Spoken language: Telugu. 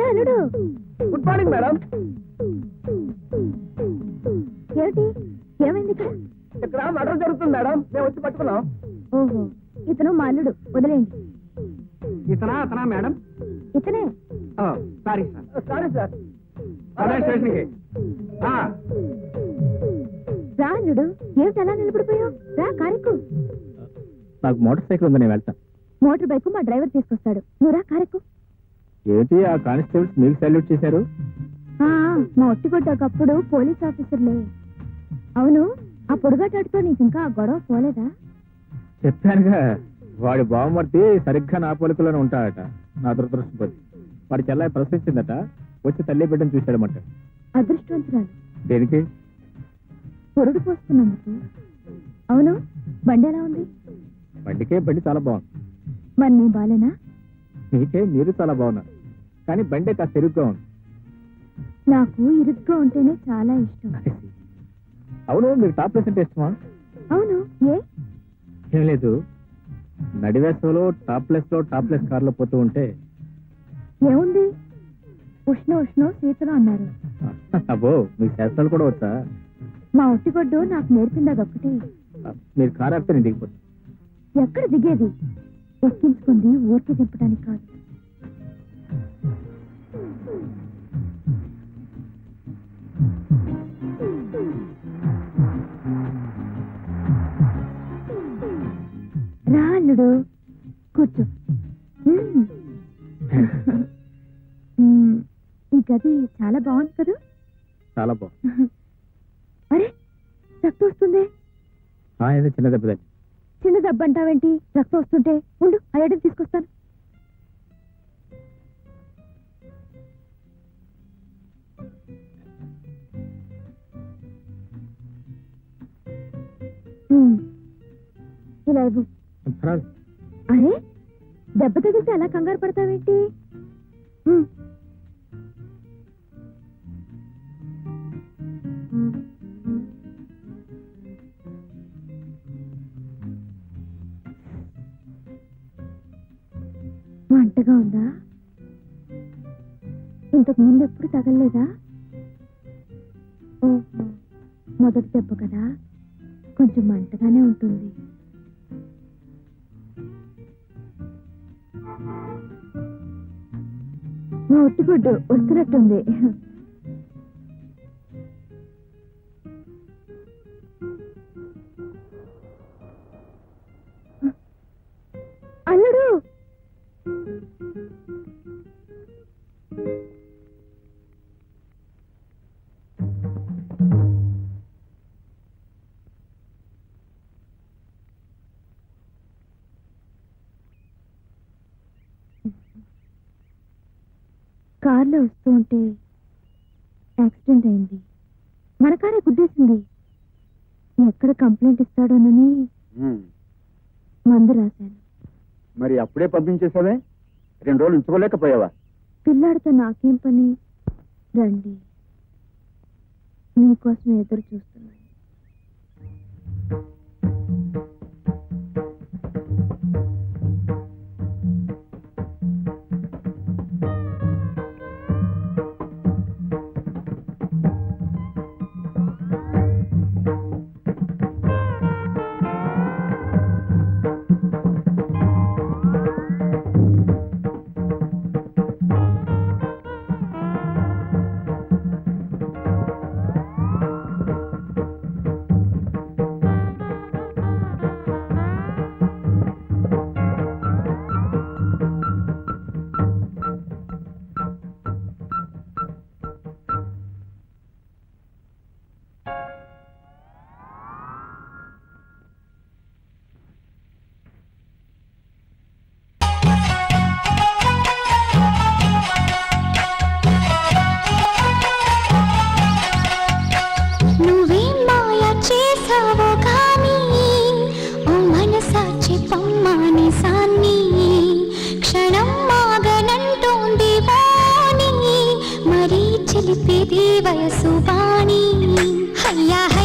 హలో అల్లుడు గుడ్ మార్నింగ్ మేడం ఏమిటి? ఏమైంది ఇక్కడ? ఇక్కడ మర్డర్ జరుగుతుంది మేడం మేము వచ్చి పట్టుకున్నాం. ఓహో ఇతను మా అల్లుడు. వదిలేయండి. ఇతనా అతనా మేడం ఇతనే. సారీ సార్ సారీ సార్ అదే స్టేషన్కి రా అల్లుడు. ఏమిటి అలా నిలబడిపోయావు? రా కారెక్కు. నాకు మోటార్ సైకిల్ ఉంది నేను వెళ్తాను. మోటార్ బైక్ మా డ్రైవర్ తీసుకొస్తాడు. నువ్వు రా కారెక్కు. ఏంటి ఆ కానిస్టేబుల్స్ మీకు సల్యూట్ చేశారు? ఆ, మా ఒట్టిగొడ్డ ఒకప్పుడు పోలీస్ ఆఫీసర్లే. అవును ఆ పొడుగటాడుతో నీకు ఇంకా గొడవ పోలేదా? చెప్పానుగా వాడి బావమర్తి సరిగ్గా నా పోలికలోనే ఉంటాడట నా దురదృష్టపతి వాడి చెల్లాయి ప్రశ్నించిందట వచ్చి తల్లి బిడ్డను చూశాడమంట. అదృష్టవంతురాలు. దేనికి? పొరుడు పోస్తున్నందుకు. అవును బండి ఎలా ఉంది? బండికే బండి చాలా బాగుంది. మరి నీ బాలేనా? మీకే మీరు చాలా బాగున్నారు కానీ బండి కాస్త తిరుగుగా ఉంది. నాకు ఇరుగ్గా ఉంటేనే చాలా ఇష్టం. అవును మీకు టాప్ ప్లేస్ అంటే ఇష్టమా? అవును ఏ? ఏం లేదు. నడివేసవలో టాప్ ప్లేస్లో టాప్ ప్లేస్ కార్లో పోతూ ఉంటే. ఏముంది? ఉష్ణ ఉష్ణ శీతలం అన్నారు. అబ్బో మీకు శాస్త్రాలు కూడా వచ్చా? మా ఒట్టిగొడ్డు నాకు నేర్పింది అదొక్కటే మీరు కారు ఆపితే నేను దిగిపోతాను ఎక్కడ దిగేది? ఎక్కించుకుంది ఊరికి దింపడానికి కాదు. రా అల్లుడు కూర్చో. ఈ గది చాలా బాగుంది కదా? చాలా బాగుంది. అరే రక్తం వస్తుంది? ఏదో చిన్న దెబ్బ. చిన్న దెబ్బ అంటావేంటి? రక్తం వస్తుంటే ఉండు ఆ ఎడని తీసుకొస్తాను. ఇలా ఇవ్వు. అరే దెబ్బ తగిలితే అలా కంగారు పడతావేంటి? మంటగా ఉందా? ఇంతకు ముందు ఎప్పుడు తగలలేదా? ఓహో మొదటి దెబ్బ కదా. కొంచెం మంటగానే ఉంటుంది. మా ఒట్టిగుడ్డు వస్తున్నట్టుంది. కార్లో వస్తూ ఉంటే యాక్సిడెంట్ అయింది. మన కారే గుద్దేసింది. ఎక్కడ కంప్లైంట్ ఇస్తాడోనని మందు రాశాను. మరి అప్పుడే పంపించేసావే రెండు రోజులు ఉంచుకోలేకపోయావా? పిల్లాడితో నాకేం పని? రండి. మీకోసం ఎదురు చూస్తున్నాను. వయసు బాణి. హయ్యా